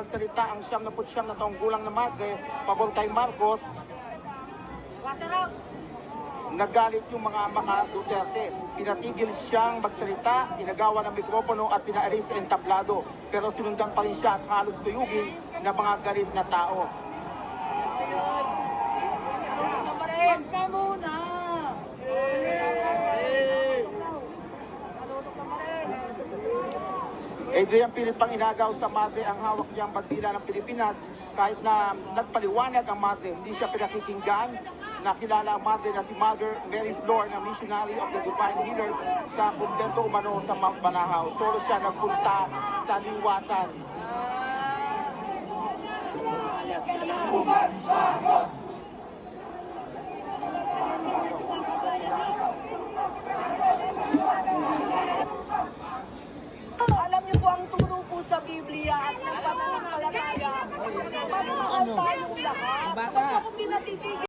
magsalita ang siyam na putsyam na taong gulang na madre pabor kay Marcos, nagalit yung mga maka Duterte. Pinatigil siyang magsalita, inagawa ng mikropono at pinaalis sa entablado. Pero sinundan pa rin siya at halos kuyugin ng mga galit na tao. Adrian Philip pang inagaw sa madre ang hawak niyang bandila ng Pilipinas kahit na nagpaliwanag ang madre, hindi siya pinakikinggan. Nakilala ang madre na si Mother Mary Flor na missionary of the Divine Healers sa kumbento umano sa Mount Banahaw. Solo siya nagpunta sa liwatan. Ng pananampalataya. Panuhaan tayong lahat. Bata.